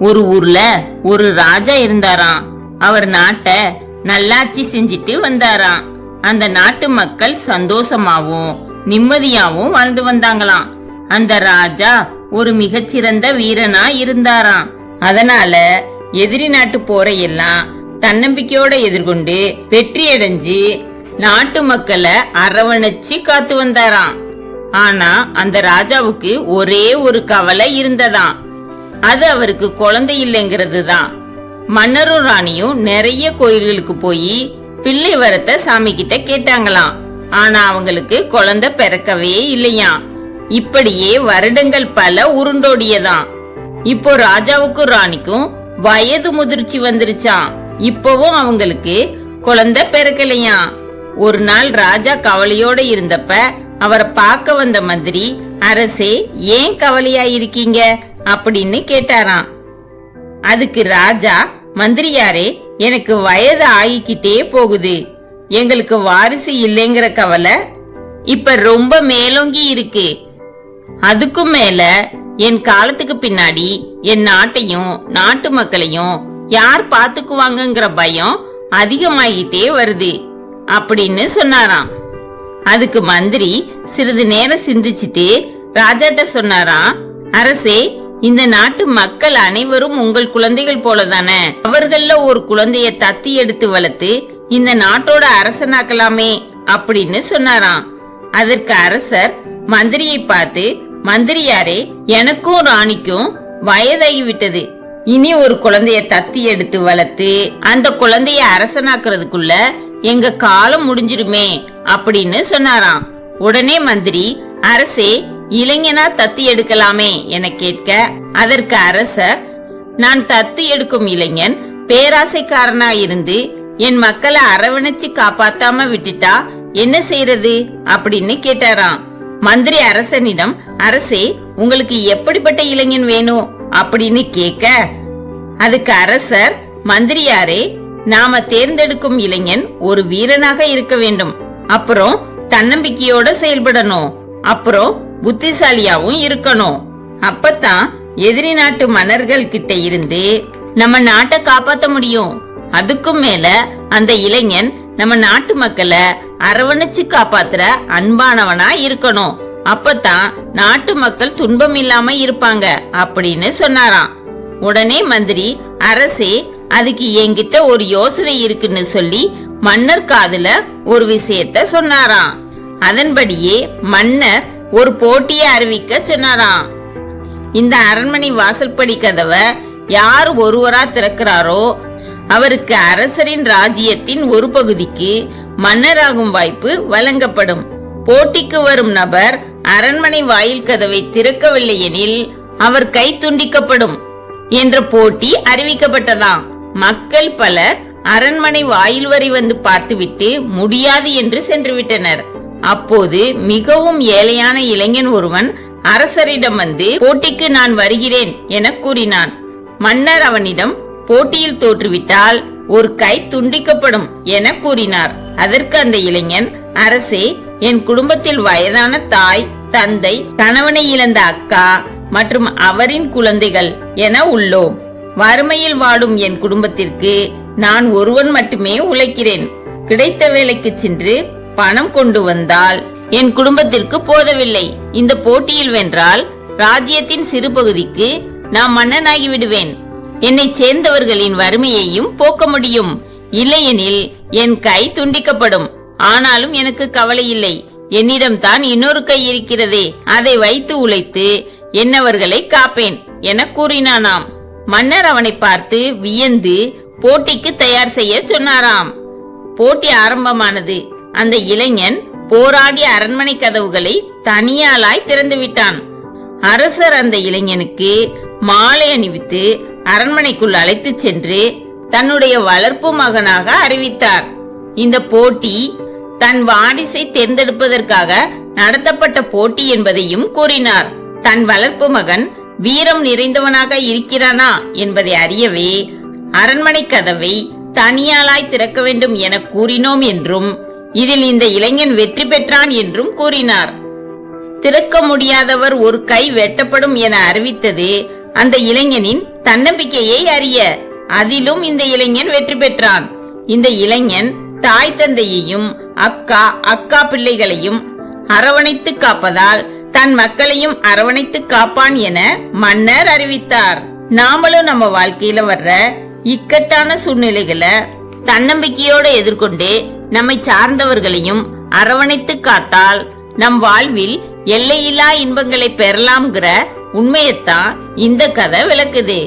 ஒரு ஊர்ல ஒரு ராஜா இருந்தாராம். அவர் நாட்டை நல்லாட்சி செஞ்சிட்டு வந்தாராம். அந்த நாட்டு மக்கள் சந்தோஷமாவும் நிம்மதியாவும் வாழ்ந்து வந்தாங்களாம். அந்த ராஜா ஒரு மிகச்சிறந்த வீரனா இருந்தாராம். அதனால எதிரி நாட்டு போரையெல்லாம் தன்னம்பிக்கையோட எதிர்கொண்டு வெற்றி அடைஞ்சு நாட்டு மக்களை அரவணைச்சு காத்து வந்தாராம். ஆனா அந்த ராஜாவுக்கு ஒரே ஒரு கவலை இருந்ததாம். அது அவருக்கு குழந்தை இல்லைங்கிறது தான் மன்னரும் ராணியும் நிறைய கோயில்களுக்கு போய் பிள்ளை வரத்தை சாமி கிட்ட கேட்டாங்களாம். ஆனா அவங்களுக்கு குழந்தை பிறக்கவே இல்லையா இப்படியே வருடங்கள் பல உருண்டோடியதான் இப்போ ராஜாவுக்கும் ராணிக்கும் வயது முதிர்ச்சி வந்துருச்சான் இப்பவும் அவங்களுக்கு குழந்தை பிறக்கலையா ஒரு நாள் ராஜா கவலையோட இருந்தப்ப அவரை பார்க்க வந்த மந்திரி அரசே ஏன் கவலையா இருக்கீங்க அப்படின்னு கேட்டாராம். அதுக்கு ராஜா மந்திரியாரே எனக்கு வயது ஆகிக்கிட்டே போகுது. எங்களுக்கு வாரிசு இல்லைங்கிற கவலை இப்ப ரொம்ப மேலோங்கி இருக்கு. அதுக்கும் மேல என் காலத்துக்கு பின்னாடி என் நாட்டையும் நாட்டு மக்களையும் யார் பாத்துக்குவாங்கங்கிற பயம் அதிகமாகிட்டே வருது அப்படின்னு சொன்னாராம். அதுக்கு மந்திரி சிறிது நேரம் சிந்திச்சிட்டு ராஜாட்ட சொன்னாராம் அரசே இந்த நாட்டு மக்கள் அனைவரும் உங்கள் குழந்தைகள் போலதானே? அவர்கள்ல ஒரு குழந்தைய தத்தி எடுத்து வளர்த்து இந்த நாட்டோட அரசனாக்கலாமே அப்படின்னு சொன்னாராம். அதற்கு அரசர் மந்திரியை பார்த்து மந்திரியாரே எனக்கும் ராணிக்கும் வயதாகி விட்டது இனி ஒரு குழந்தைய தத்தி எடுத்து வளர்த்து அந்த குழந்தைய அரசனாக்குறதுக்குள்ள எங்க காலம் முடிஞ்சிருமே அப்படின்னு சொன்னாராம். உடனே மந்திரி அரசே இளைஞனா தத்தி எடுக்கலாமே என கேட்க அதற்கு அரசர் நான் தத்து எடுக்கும் இளைஞன் பேராசைக்காரனா இருந்து என் மக்களை அரவணைச்சு காப்பாத்தாம விட்டுட்டா என்ன செய்யறது அப்படின்னு கேட்டாராம். மந்திரி அரசனிடம் அரசே உங்களுக்கு எப்படிப்பட்ட இளைஞன் வேணும்? அப்படின்னு கேட்க அதுக்கு அரசர் மந்திரியாரே நாம தேர்ந்தெடுக்கும் இளைஞன் ஒரு வீரனாக இருக்க வேண்டும். அப்புறம் தன்னம்பிக்கையோட செயல்படணும். அப்புறம் புத்திசாலியாவும் இருக்கணும். அப்பத்தான் எதிரி நாட்டு மன்னர்கள் கிட்ட இருந்து நம்ம நாட்டை காப்பாத்த முடியும். அதுக்கும் மேல அந்த இளைஞன் நம்ம நாட்டு மக்களை அரவணைச்சு காப்பாத்துற அன்பானவனா இருக்கணும். அப்பத்தான் நாட்டு மக்கள் துன்பம் இல்லாம இருப்பாங்க அப்படின்னு சொன்னாராம். உடனே மந்திரி அரசே அதுக்கு என்கிட்ட ஒரு யோசனை இருக்குன்னு சொல்லி மன்னர் காதுல ஒரு விஷயத்த சொன்னாராம். அதன்படியே மன்னர் ஒரு போட்டியை அறிவிக்க சொன்னாராம். இந்த அரண்மனை வாசல்படி கதவை யார் ஒருவரா திறக்கிறாரோ அவருக்கு அரசரின் ராஜ்யத்தின் ஒரு பகுதிக்கு மன்னராகும் வாய்ப்பு வழங்கப்படும். போட்டிக்கு வரும் நபர் அரண்மனை வாயில் கதவை திறக்கவில்லை எனில் அவர் கை துண்டிக்கப்படும் என்ற போட்டி அறிவிக்கப்பட்டதாம். மக்கள் பலர் அரண்மனை வாயில் வரை வந்து பார்த்துவிட்டு முடியாது என்று சென்று விட்டனர் அப்போது மிகவும் ஏழையான இளைஞன் ஒருவன் அரசரிடம் வந்து போட்டிக்கு நான் வருகிறேன் என கூறினான். மன்னர் அவனிடம் போட்டியில் தோற்றுவிட்டால் ஒரு கை துண்டிக்கப்படும் என கூறினார். அதற்கு அந்த இளைஞன் அரசே என் குடும்பத்தில் வயதான தாய் தந்தை கணவனை இழந்த அக்கா மற்றும் அவரின் குழந்தைகள் என உள்ளோம். வறுமையில் வாடும் என் குடும்பத்திற்கு நான் ஒருவன் மட்டுமே உழைக்கிறேன். கிடைத்த வேலைக்கு சென்று பணம் கொண்டு வந்தால் என் குடும்பத்திற்கு போதவில்லை. இந்த போட்டியில் வென்றால் ராஜ்யத்தின் சிறு பகுதிக்கு நான் மன்னனாகி விடுவேன். என்னை சேர்ந்தவர்களின் வறுமையையும் போக்க முடியும். இல்லையெனில் என் கை துண்டிக்கப்படும். ஆனாலும் எனக்கு கவலை இல்லை. என்னிடம் தான் இன்னொரு கை இருக்கிறதே. அதை வைத்து உழைத்து என்னவர்களை காப்பேன் என கூறினானாம். மன்னர் அவனை பார்த்து வியந்து போட்டிக்கு தயார் செய்ய சொன்னாராம். போட்டி ஆரம்பமானது. அந்த இளைஞன் போராடி அரண்மனை கதவுகளை தனியாலாய் திறந்து விட்டான் அரசர் அந்த இளைஞனுக்கு மாலை அணிவித்து அரண்மனைக்குள் அழைத்து சென்று தன்னுடைய வளர்ப்பு மகனாக அறிவித்தார். இந்த போட்டி தன் வாரிசை தேர்ந்தெடுப்பதற்காக நடத்தப்பட்ட போட்டி என்பதையும் கூறினார். தன் வளர்ப்பு மகன் வீரம் நிறைந்தவனாக இருக்கிறானா என்பதை அறியவே அரண்மனை கதவை தனியாலாய் திறக்க வேண்டும் என கூறினோம் என்றும் இதில் இந்த இளைஞன் வெற்றி பெற்றான் என்றும் கூறினார். திறக்க முடியாதவர் ஒரு கை வெட்டப்படும் என அறிவித்தது அந்த இளைஞனின் தன்னம்பிக்கையை அறிய. அதிலும் இந்த இளைஞன் வெற்றி பெற்றான். இந்த இளைஞன் தாய் தந்தையையும் அக்கா அக்கா பிள்ளைகளையும் அரவணைத்து காப்பதால் தன் மக்களையும் அரவணைத்து காப்பான் என மன்னர் அறிவித்தார். நாமளும் நம்ம வாழ்க்கையில வர்ற இக்கட்டான சூழ்நிலைகளை தன்னம்பிக்கையோட எதிர்கொண்டு நம்மை சார்ந்தவர்களையும் அரவணைத்து காத்தால் நம் வாழ்வில் எல்லையில்லா இன்பங்களை பெறலாம்ங்கிற உண்மையத்தான் இந்த கதை விளக்குது.